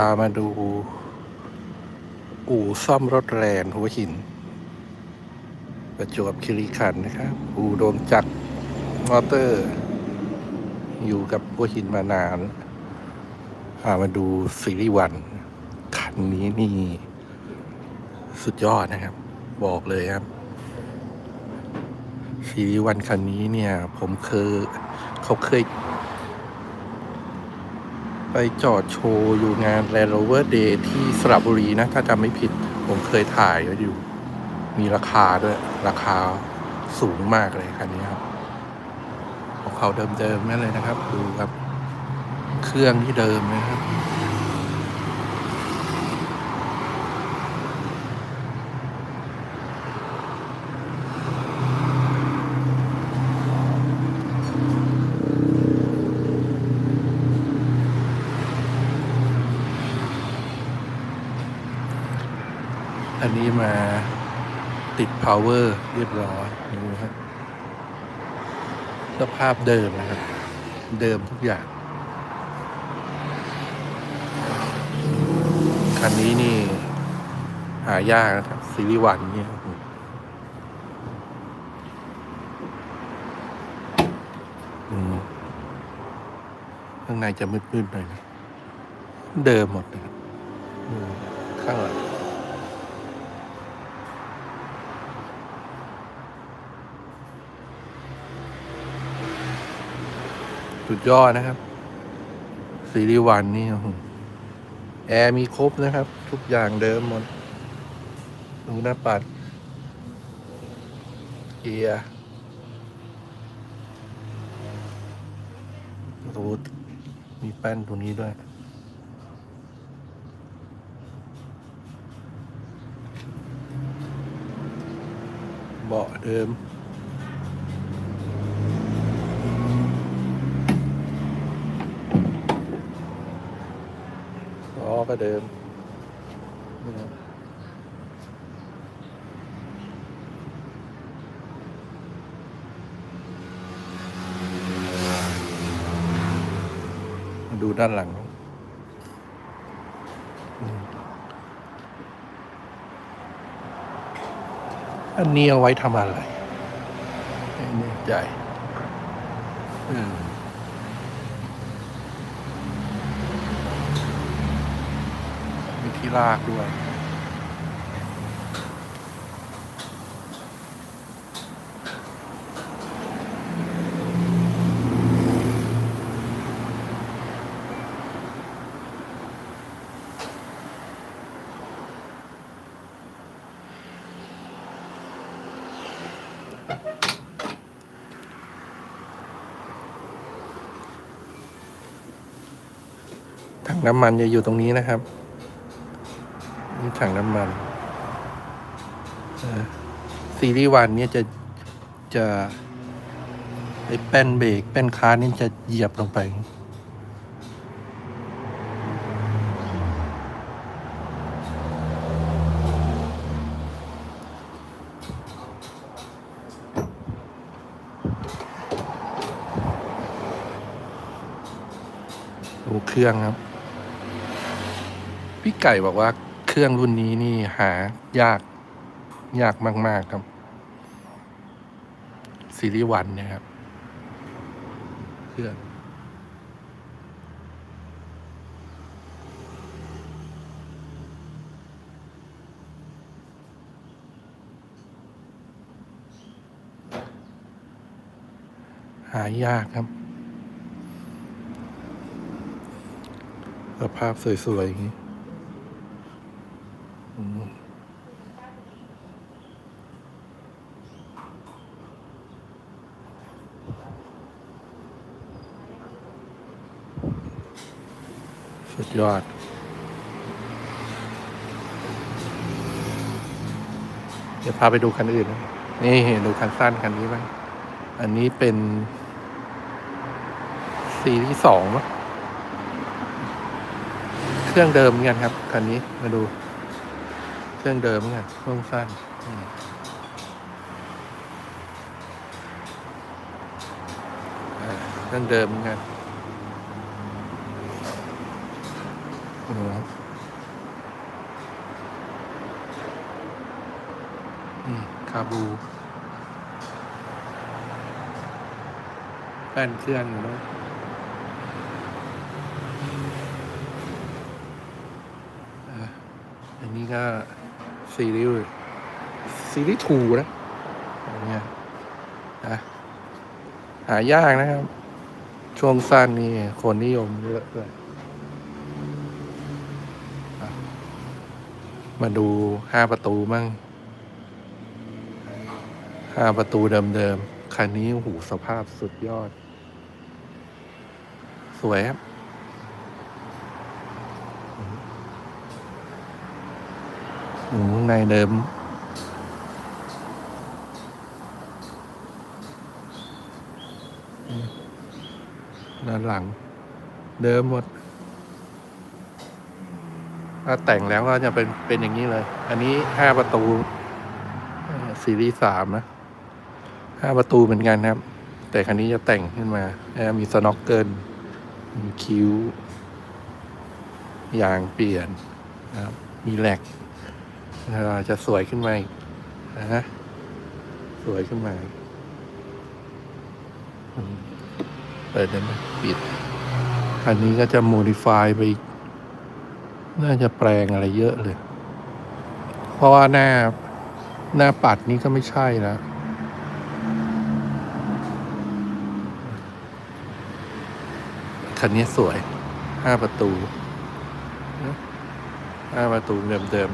พามาดู อู่ซ่อมรถแรงหัวหิน ประจวบคีรีขันธ์นะครับ อู่โดนจักรมอเตอร์ อยู่กับหัวหินมานานพามาดูซีรีส์วัน คันนี้นี่ สุดยอดนะครับ บอกเลยครับซีรีส์วันคันนี้เนี่ย ผมเคยเขาเคย ไปจอดโชว์อยู่งาน Land Rover Day ที่สระบุรีนะ ถ้าจำไม่ผิด ผมเคยถ่ายไว้อยู่ มีราคาด้วย ราคาสูงมากเลยคันนี้ครับ ของเขาเดิมๆนั่นเลยนะครับ ดูครับ เครื่องที่เดิมนะครับ อันนี้มาติด power เรียบร้อยดูครับสภาพเดิมนะครับ เดิมทุกอย่าง คันนี้นี่ หายากนะครับซีรีส์วันเนี่ยโอ้โหอืมข้างในจะมืดๆหน่อยนะ เดิมหมดนะครับข้างหลัง สุดยอดนะครับซีรีส์วันนี่แอร์มีครบนะครับ ทุกอย่างเดิมหมดดูหน้าปัดเกียร์รูดมีแป้นตัวนี้ด้วยเบาะเดิม ก็เดิมดูด้านหลัง อันนี้เอาไว้ทำอะไรไม่แน่ใจอืม มี ที่ลากด้วย ถังน้ำมันจะอยู่ตรงนี้นะครับ นี่ถังน้ำมันซีรีส์วันเนี่ยจะจะไอ้แป้นเบรกแป้นคาร์นี่จะเหยียบลงไป ดูเครื่องครับ พี่ไก่บอกว่า เครื่องรุ่นนี้นี่หายากยากมาก ๆ ครับ ซีรีส์วันนี่ยครับ เครื่องหายากครับ สภาพสวย ๆ อย่างนี้ ยอด เดี๋ยวพาไปดูคันอื่น นี่ดูคันสั้นคันนี้บ้าง อันนี้เป็นซีรีส์สองเครื่องเดิมเหมือนกันครับคันนี้มาดู เครื่องเดิมเหมือนกันช่วงสั้นเครื่องเดิมเหมือนกัน นะครับนี่คาบูแป้นเครื่องอยู่ด้วอะอันนี้ก็ซีรีส์ซีรีส์ทูนะอันเนี้ยนะหายากนะครับ ช่วงสั้นนี่คนนิยมเยอะเลยอะ มาดูห้าประตูมั่งห้าประตูเดิมๆ คันนี้หูสภาพสุดยอด สวยครับอืมข้างในเดิม ด้านหลัง เดิมหมด ถ้าแต่งแล้วก็จะเป็นเป็นอย่างนี้เลย อันนี้ห้าประตูซีรีส์สามนะห้าประตูเหมือนกันครับ แต่คันนี้จะแต่งขึ้นมาแล้วมีสน็อกเกิลมีคิ้วยางเปลี่ยนนะครับ มีแหลกเอ่อจะสวยขึ้นมาอีกนะฮะสวยขึ้นมาเปิดได้ไหมปิดคันนี้ก็จะโมดิฟายไปอีก น่าจะแปลงอะไรเยอะเลย เพราะว่าหน้าหน้าปัดนี้ก็ไม่ใช่แล้วคันนี้สวย ห้าประตู ห้าประตูเดิม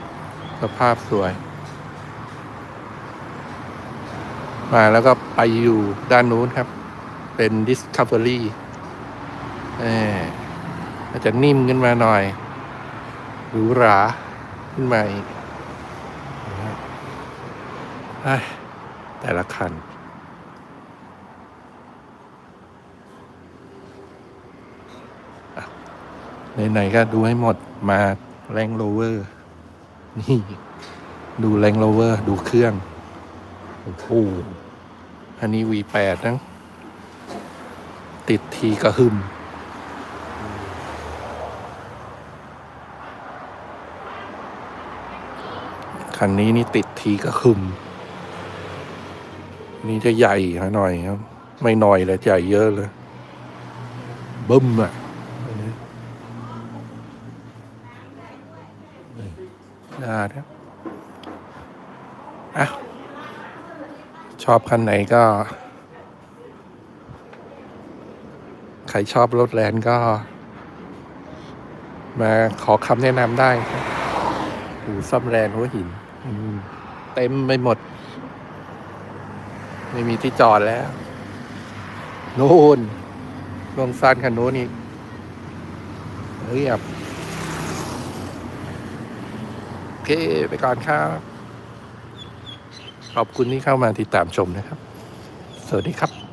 ๆ สภาพสวย มาแล้วก็ไปอยู่ด้านนู้นครับ เป็น Discovery เอออาจจะนิ่มขึ้นมาหน่อย หรูหราขึ้นมาอีกนะครับเอ้ยแต่ละคันไหนๆก็ดูให้หมดมาแรงโรเวอร์ นี่ ดูแรงโรเวอร์ ดูเครื่อง โอ้โหอันนี้ V8 นะ ติดทีกระหึ่ม คันนี้นี่ติดทีกระหึ่มนี่จะใหญ่หน่อยครับ ไม่หน่อยเลยใหญ่เยอะเลยบึ้มอะนนี้ได้ครับอะชอบคันไหนก็ ใครชอบรถแลนก็ มาขอคำแนะนำได้ครับหูซ่อมแลนหัวหิน เต็มไปหมด ไม่มีที่จอดแล้วนู่นลงสั้นคันนู้นอีกเรียบโอเค ไปก่อนครับ ขอบคุณที่เข้ามาติดตามชมนะครับ สวัสดีครับ